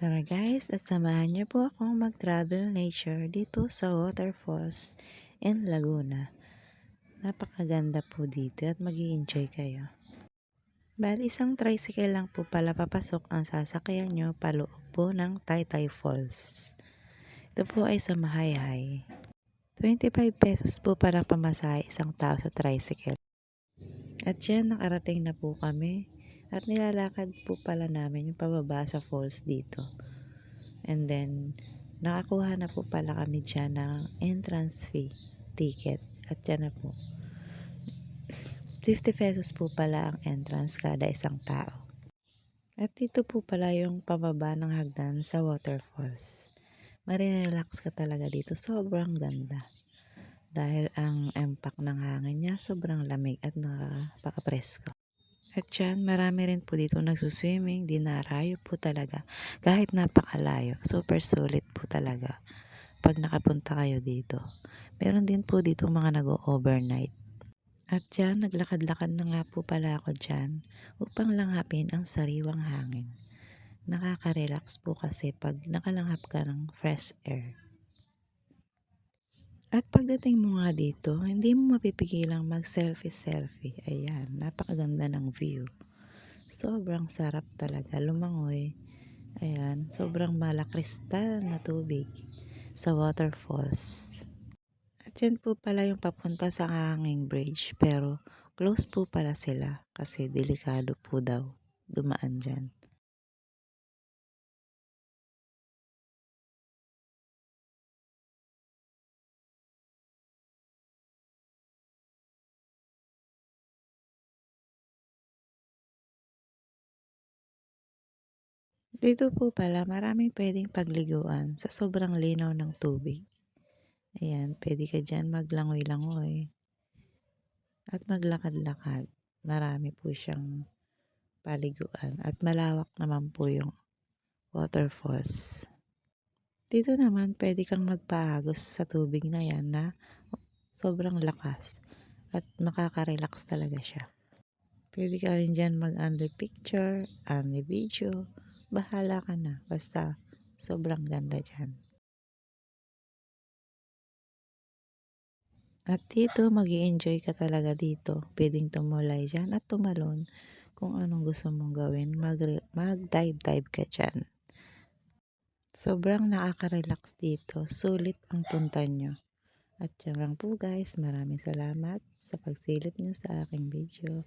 Tara guys at samahan niyo po akong mag-travel nature dito sa waterfalls in Laguna. Napakaganda po dito at mag enjoy kayo. Bali isang tricycle lang po pala papasok ang sasakyan nyo paloob po ng Taytay Falls. Ito po ay sa Mahayhay. 25 pesos po para pamasahe isang tao sa tricycle. At yan, nakarating na po kami. At nilalakad po pala namin yung pababa sa falls dito. And then, nakakuha na po pala kami dyan ng entrance fee ticket. At yan na po. 50 pesos po pala ang entrance kada isang tao. At dito po pala yung pababa ng hagdan sa waterfalls. Marirelax ka talaga dito. Sobrang ganda. Dahil ang impact ng hangin niya sobrang lamig at nakakapresko. At yan, marami rin po dito nagsuswimming, dinarayo po talaga. Kahit napakalayo, super sulit po talaga pag nakapunta kayo dito. Meron din po dito mga nag-overnight. At yan, naglakad-lakad na nga po pala ako dyan upang langhapin ang sariwang hangin. Nakaka-relax po kasi pag nakalanghap ka ng fresh air. At pagdating mo nga dito, hindi mo mapipigilang mag-selfie-selfie. Ayan, napakaganda ng view. Sobrang sarap talaga lumangoy. Ayan, sobrang malakristal na tubig sa waterfalls. At yan po pala yung papunta sa hanging bridge. Pero close po pala sila kasi delikado po daw dumaan dyan. Dito po pala maraming pwedeng pagliguan sa sobrang linaw ng tubig. Ayan, pwede ka dyan maglangoy-langoy. At maglakad-lakad. Marami po siyang paliguan. At malawak naman po yung waterfalls. Dito naman pwede kang magpaagos sa tubig na yan na sobrang lakas. At nakaka-relax talaga siya. Pwede ka rin dyan mag-unli picture, unli video. Bahala ka na. Basta sobrang ganda dyan. At dito, mag enjoy ka talaga dito. Pwedeng tumulay dyan at tumalon kung anong gusto mong gawin. Mag-dive-dive ka dyan. Sobrang nakaka-relax dito. Sulit ang punta nyo. At yan lang po guys. Maraming salamat sa pagsilip nyo sa aking video.